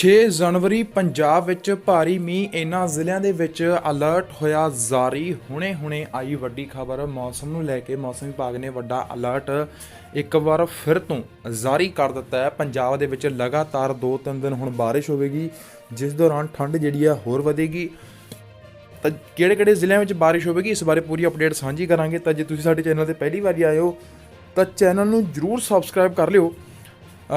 6 ਜਨਵਰੀ ਪੰਜਾਬ ਵਿੱਚ ਭਾਰੀ ਮੀਂਹ, ਇਹਨਾਂ ਜ਼ਿਲ੍ਹਿਆਂ ਦੇ ਵਿੱਚ ਅਲਰਟ ਹੋਇਆ ਜਾਰੀ। ਹੁਣੇ-ਹੁਣੇ ਆਈ ਵੱਡੀ ਖਬਰ, ਮੌਸਮ ਨੂੰ ਲੈ ਕੇ ਮੌਸਮ ਵਿਭਾਗ ਨੇ ਵੱਡਾ ਅਲਰਟ ਇੱਕ ਵਾਰ ਫਿਰ ਤੋਂ ਜਾਰੀ ਕਰ ਦਿੱਤਾ ਹੈ। ਪੰਜਾਬ ਦੇ ਵਿੱਚ ਲਗਾਤਾਰ 2-3 ਦਿਨ ਹੁਣ ਬਾਰਿਸ਼ ਹੋਵੇਗੀ, ਜਿਸ ਦੌਰਾਨ ਠੰਡ ਜਿਹੜੀ ਆ ਹੋਰ ਵਧੇਗੀ। ਤਾਂ ਕਿਹੜੇ ਕਿਹੜੇ ਜ਼ਿਲ੍ਹਿਆਂ ਵਿੱਚ ਬਾਰਿਸ਼ ਹੋਵੇਗੀ, ਇਸ ਬਾਰੇ ਪੂਰੀ ਅਪਡੇਟ ਸਾਂਝੀ ਕਰਾਂਗੇ। ਤਾਂ ਜੇ ਤੁਸੀਂ ਸਾਡੇ ਚੈਨਲ ਤੇ ਪਹਿਲੀ ਵਾਰੀ ਆਏ ਹੋ, ਤਾਂ ਚੈਨਲ ਨੂੰ ਜਰੂਰ ਸਬਸਕ੍ਰਾਈਬ ਕਰ ਲਿਓ।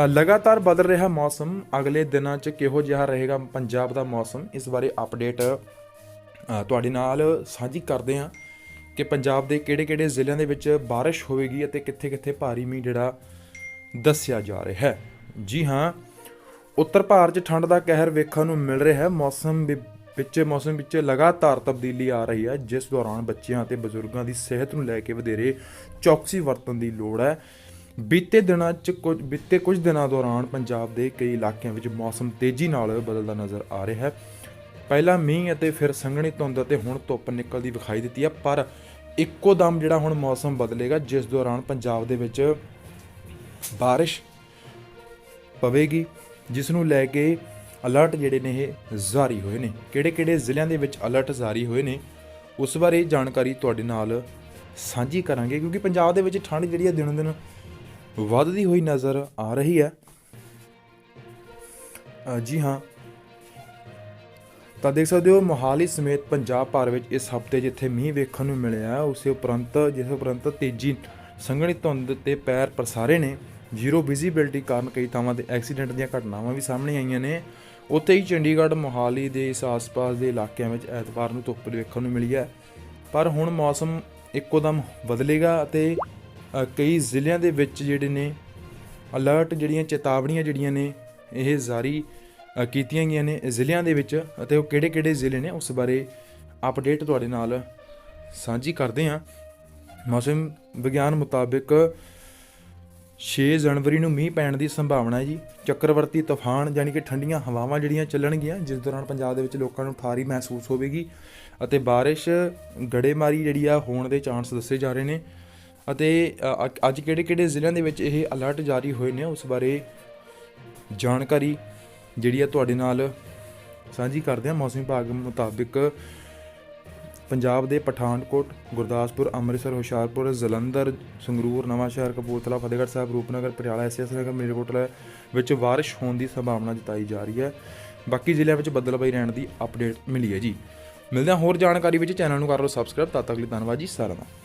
ਲਗਾਤਾਰ ਬਦਲ ਰਿਹਾ ਮੌਸਮ। ਅਗਲੇ ਦਿਨਾਂ 'ਚ ਕਿਹੋ ਜਿਹਾ ਰਹੇਗਾ ਪੰਜਾਬ ਦਾ ਮੌਸਮ? ਇਸ ਬਾਰੇ ਅਪਡੇਟ ਤੁਹਾਡੇ ਨਾਲ ਸਾਂਝੀ ਕਰਦੇ ਹਾਂ ਕਿ ਪੰਜਾਬ ਦੇ ਕਿਹੜੇ-ਕਿਹੜੇ ਜ਼ਿਲ੍ਹਿਆਂ ਦੇ ਵਿੱਚ ਬਾਰਿਸ਼ ਹੋਵੇਗੀ ਅਤੇ ਕਿੱਥੇ-ਕਿੱਥੇ ਭਾਰੀ ਮੀਂਹ ਜਿਹੜਾ ਦੱਸਿਆ ਜਾ ਰਿਹਾ ਹੈ। ਜੀ ਹਾਂ, ਉੱਤਰ ਭਾਰਤ 'ਚ ਠੰਡ ਦਾ ਕਹਿਰ ਵੇਖਣ ਨੂੰ ਮਿਲ ਰਿਹਾ ਹੈ। ਮੌਸਮ ਵਿ- ਵਿੱਚ, ਮੌਸਮ ਵਿੱਚ ਲਗਾਤਾਰ ਤਬਦੀਲੀ ਆ ਰਹੀ ਹੈ। ਜਿਸ ਦੌਰਾਨ ਬੱਚਿਆਂ ਅਤੇ ਬਜ਼ੁਰਗਾਂ ਦੀ ਸਿਹਤ ਨੂੰ ਲੈ ਕੇ ਵਧੇਰੇ ਚੌਕਸੀ ਵਰਤਣ ਦੀ ਲੋੜ ਹੈ। ਬੀਤੇ ਦਿਨਾਂ 'ਚ ਕੁਝ ਬੀਤੇ ਕੁਝ ਦਿਨਾਂ ਦੌਰਾਨ ਪੰਜਾਬ ਦੇ ਕਈ ਇਲਾਕਿਆਂ ਵਿੱਚ ਮੌਸਮ ਤੇਜ਼ੀ ਨਾਲ ਬਦਲਦਾ ਨਜ਼ਰ ਆ ਰਿਹਾ ਹੈ। ਪਹਿਲਾਂ ਮੀਂਹ ਅਤੇ ਫਿਰ ਸੰਘਣੀ ਧੁੰਦ ਅਤੇ ਹੁਣ ਧੁੱਪ ਨਿਕਲਦੀ ਵਿਖਾਈ ਦਿੱਤੀ ਹੈ, ਪਰ ਇੱਕੋ ਦਮ ਜਿਹੜਾ ਹੁਣ ਮੌਸਮ ਬਦਲੇਗਾ, ਜਿਸ ਦੌਰਾਨ ਪੰਜਾਬ ਦੇ ਵਿੱਚ ਬਾਰਿਸ਼ ਪਵੇਗੀ ਜਿਸ ਨੂੰ ਲੈ ਕੇ ਅਲਰਟ ਜਿਹੜੇ ਨੇ ਇਹ ਜਾਰੀ ਹੋਏ ਨੇ। ਕਿਹੜੇ-ਕਿਹੜੇ ਜ਼ਿਲ੍ਹਿਆਂ ਦੇ ਵਿੱਚ ਅਲਰਟ ਜਾਰੀ ਹੋਏ ਨੇ, ਉਸ ਬਾਰੇ ਜਾਣਕਾਰੀ ਤੁਹਾਡੇ ਨਾਲ ਸਾਂਝੀ ਕਰਾਂਗੇ, ਕਿਉਂਕਿ ਪੰਜਾਬ ਦੇ ਵਿੱਚ ਠੰਡ ਜਿਹੜੀ ਹੈ ਦਿਨੋਂ ਦਿਨ ਵੱਧਦੀ ਹੋਈ ਨਜ਼ਰ ਆ ਰਹੀ ਹੈ। ਜੀ ਹਾਂ। ਤਾਂ ਦੇਖ ਸਕਦੇ ਹੋ, ਮੋਹਾਲੀ ਸਮੇਤ ਪੰਜਾਬ ਭਰ ਵਿੱਚ ਇਸ ਹਫ਼ਤੇ ਜਿੱਥੇ ਮੀਂਹ ਵੇਖਣ ਨੂੰ ਮਿਲਿਆ ਉਸੇ ਉਪਰੰਤ, ਜਿਸ ਉਪਰੰਤ ਤੇਜ਼ੀ ਸੰਘਣੀ ਧੁੰਦ ਤੇ ਪੈਰ ਪ੍ਰਸਾਰੇ ਨੇ। ਜ਼ੀਰੋ ਵਿਜ਼ੀਬਿਲਟੀ ਕਾਰਨ ਕਈ ਥਾਵਾਂ ਤੇ ਐਕਸੀਡੈਂਟ ਦੀਆਂ ਘਟਨਾਵਾਂ ਵੀ ਸਾਹਮਣੇ ਆਈਆਂ ਨੇ। ਉੱਥੇ ਹੀ ਚੰਡੀਗੜ੍ਹ, ਮੋਹਾਲੀ ਦੇ ਇਸ ਆਸ-ਪਾਸ ਦੇ ਇਲਾਕਿਆਂ ਵਿੱਚ ਐਤਵਾਰ ਨੂੰ ਧੁੱਪ ਵੇਖਣ ਨੂੰ ਮਿਲੀ ਹੈ। ਪਰ ਹੁਣ ਮੌਸਮ ਇੱਕੋ ਦਮ ਬਦਲੇਗਾ ਅਤੇ ਕਈ ਜ਼ਿਲ੍ਹਿਆਂ ਦੇ ਵਿੱਚ ਜਿਹੜੇ ਨੇ ਅਲਰਟ ਜਿਹੜੀਆਂ ਚੇਤਾਵਨੀਆਂ ਜਿਹੜੀਆਂ ਨੇ ਇਹ ਜਾਰੀ ਕੀਤੀਆਂ ਗਈਆਂ ਨੇ ਜ਼ਿਲ੍ਹਿਆਂ ਦੇ ਵਿੱਚ ਅਤੇ ਉਹ ਕਿਹੜੇ-ਕਿਹੜੇ ਜ਼ਿਲ੍ਹੇ ਨੇ ਉਸ ਬਾਰੇ ਅਪਡੇਟ ਤੁਹਾਡੇ ਨਾਲ ਸਾਂਝੀ ਕਰਦੇ ਹਾਂ। ਮੌਸਮ ਵਿਗਿਆਨ ਮੁਤਾਬਿਕ 6 ਜਨਵਰੀ ਨੂੰ ਮੀਂਹ ਪੈਣ ਦੀ ਸੰਭਾਵਨਾ ਹੈ ਜੀ। ਚੱਕਰਵਰਤੀ ਤੂਫਾਨ ਯਾਨੀ ਕਿ ਠੰਡੀਆਂ ਹਵਾਵਾਂ ਜਿਹੜੀਆਂ ਚੱਲਣਗੀਆਂ, ਜਿਸ ਦੌਰਾਨ ਪੰਜਾਬ ਦੇ ਵਿੱਚ ਲੋਕਾਂ ਨੂੰ ਠਾਰੀ ਮਹਿਸੂਸ ਹੋਵੇਗੀ ਅਤੇ ਬਾਰਿਸ਼, ਗੜੇਮਾਰੀ ਜਿਹੜੀ ਆ ਹੋਣ ਦੇ ਚਾਂਸ ਦੱਸੇ ਜਾ ਰਹੇ ਨੇ। ਅਤੇ ਅ, ਅੱਜ ਕਿਹੜੇ-ਕਿਹੜੇ ਜ਼ਿਲ੍ਹਿਆਂ ਦੇ ਵਿੱਚ ਇਹ ਅਲਰਟ ਜਾਰੀ ਹੋਏ ਨੇ ਉਸ ਬਾਰੇ ਜਾਣਕਾਰੀ ਜਿਹੜੀ ਆ ਤੁਹਾਡੇ ਨਾਲ ਸਾਂਝੀ ਕਰਦੇ ਹਾਂ। ਮੌਸਮ ਵਿਭਾਗ ਮੁਤਾਬਿਕ ਪੰਜਾਬ ਦੇ ਪਠਾਨਕੋਟ ਗੁਰਦਾਸਪੁਰ ਅੰਮ੍ਰਿਤਸਰ ਹੁਸ਼ਿਆਰਪੁਰ ਜਲੰਧਰ ਸੰਗਰੂਰ ਨਵਾਂਸ਼ਹਿਰ ਕਪੂਰਥਲਾ ਫਤਿਹਗੜ੍ਹ ਸਾਹਿਬ ਰੂਪਨਗਰ ਪਟਿਆਲਾ ਐਸਐਸ ਨਗਰ ਮਲੇਰਕੋਟਲਾ ਵਿੱਚ ਬਾਰਿਸ਼ ਹੋਣ ਦੀ ਸੰਭਾਵਨਾ ਜਤਾਈ ਜਾ ਰਹੀ ਹੈ। ਬਾਕੀ ਜ਼ਿਲ੍ਹਿਆਂ ਵਿੱਚ ਬੱਦਲਬਾਈ ਰਹਿਣ ਦੀ ਅਪਡੇਟ ਮਿਲੀ ਹੈ ਜੀ। ਮਿਲਦੇ ਹਾਂ ਹੋਰ ਜਾਣਕਾਰੀ ਵਿੱਚ। ਚੈਨਲ ਨੂੰ ਕਰ ਲਓ ਸਬਸਕ੍ਰਾਈਬ ਤਦ ਤੱਕ ਲਈ ਧੰਨਵਾਦ ਜੀ। ਸਾਰਿਆਂ ਦਾ।